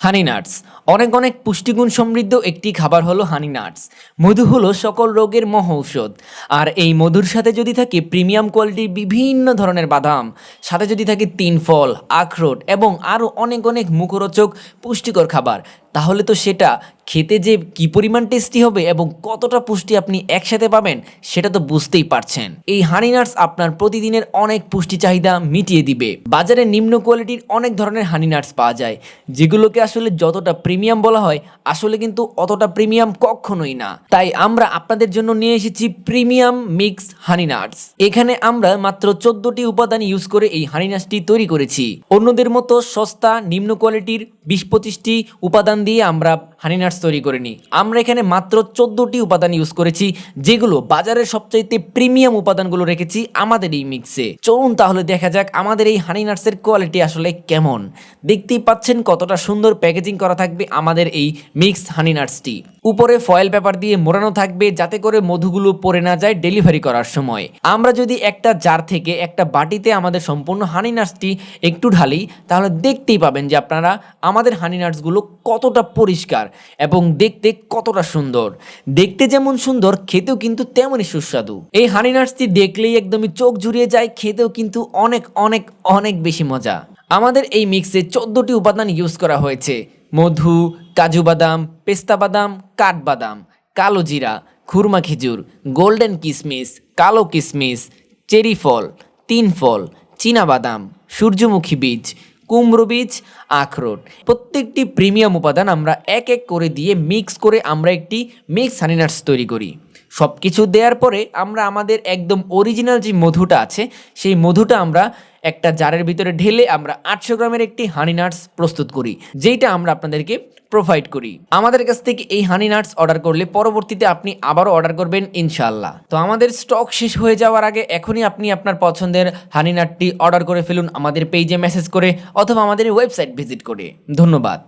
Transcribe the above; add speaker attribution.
Speaker 1: হানি nuts অনেক অনেক পুষ্টিগুণ সমৃদ্ধ একটি খাবার হলো হানি নাটস মধু হলো সকল রোগের মহ ঔষধ। আর এই মধুর সাথে যদি থাকে প্রিমিয়াম কোয়ালিটির বিভিন্ন ধরনের বাদাম, সাথে যদি থাকে তিন ফল, আখরোট এবং আরও অনেক অনেক মুখরোচক পুষ্টিকর খাবার, তাহলে তো সেটা খেতে যে কি পরিমাণ টেস্টি হবে এবং কতটা পুষ্টি আপনি একসাথে পাবেন, সেটা তো বুঝতেই পারছেন। এই হানি নাটস আপনার প্রতিদিনের অনেক পুষ্টি চাহিদা মিটিয়ে দিবে। বাজারে নিম্ন কোয়ালিটির অনেক ধরনের হানি নাটস পাওয়া যায়, যেগুলোকে আসলে যতটা প্রিমিয়াম বলা হয়, আসলে কিন্তু অতটা প্রিমিয়াম কখনোই না। তাই আমরা আপনাদের জন্য নিয়ে এসেছি প্রিমিয়াম মিক্স হানি নাটস এখানে আমরা মাত্র চোদ্দটি উপাদান ইউজ করে এই হানি নাটসটি তৈরি করেছি। অন্যদের মতো সস্তা, নিম্ন কোয়ালিটির বিশ পঁচিশটি উপাদান দিয়ে আমরা হানি নাটস তৈরি করিনি আমরা এখানে মাত্র চোদ্দোটি উপাদান ইউজ করেছি, যেগুলো বাজারের সবচাইতে প্রিমিয়াম উপাদানগুলো রেখেছি আমাদের এই মিক্সে চলুন তাহলে দেখা যাক আমাদের এই হানি নাটসের কোয়ালিটি আসলে কেমন। দেখতেই পাচ্ছেন কতটা সুন্দর প্যাকেজিং করা থাকবে আমাদের এই মিক্স হানি নাটসটি উপরে ফয়েল পেপার দিয়ে মোড়ানো থাকবে যাতে করে মধুগুলো পড়ে না যায় ডেলিভারি করার সময়। আমরা যদি একটা জার থেকে একটা বাটিতে আমাদের সম্পূর্ণ হানি নাটসটি একটু ঢালি, তাহলে দেখতেই পাবেন যে আপনারা আমাদের হানি নাটসগুলো কতটা পরিষ্কার। এবং দেখতে কতটা সুন্দর। দেখতে যেমন সুন্দর, খেতেও কিন্তু তেমনই সুস্বাদু। এই হানি নাটসটি দেখলেই একদমই চোখ জুড়িয়ে যায়, খেতেও কিন্তু অনেক অনেক অনেক বেশি মজা। আমাদের এই মিক্সে চোদ্দোটি উপাদান ইউজ করা হয়েছে। মধু, কাজু বাদাম, পেস্তা বাদাম কাঠবাদাম কালো জিরা, খুরমা খেজুর গোল্ডেন কিসমিস, কালো কিসমিস, চেরি ফল, তিন ফল বাদাম, সূর্যমুখী বীজ কুমড়ো বীজ, আখরোট। প্রত্যেকটি প্রিমিয়াম উপাদান আমরা এক এক করে দিয়ে মিক্স করে আমরা একটি মিক্স হানিনাটস তৈরি করি। সব কিছু দেওয়ার পরে আমরা আমাদের একদম অরিজিনাল যে মধুটা আছে, সেই মধুটা আমরা একটা জারের ভিতরে ঢেলে আমরা আটশো গ্রামের একটি হানি নাটস প্রস্তুত করি, যেইটা আমরা আপনাদেরকে প্রোভাইড করি। আমাদের কাছ থেকে এই হানি নাটস অর্ডার করলে পরবর্তীতে আপনি আবারও অর্ডার করবেন ইনশাল্লাহ তো আমাদের স্টক শেষ হয়ে যাওয়ার আগে এখনই আপনি আপনার পছন্দের হানি নাটটি অর্ডার করে ফেলুন আমাদের পেজে মেসেজ করে অথবা আমাদের ওয়েবসাইট ভিজিট করে। ধন্যবাদ।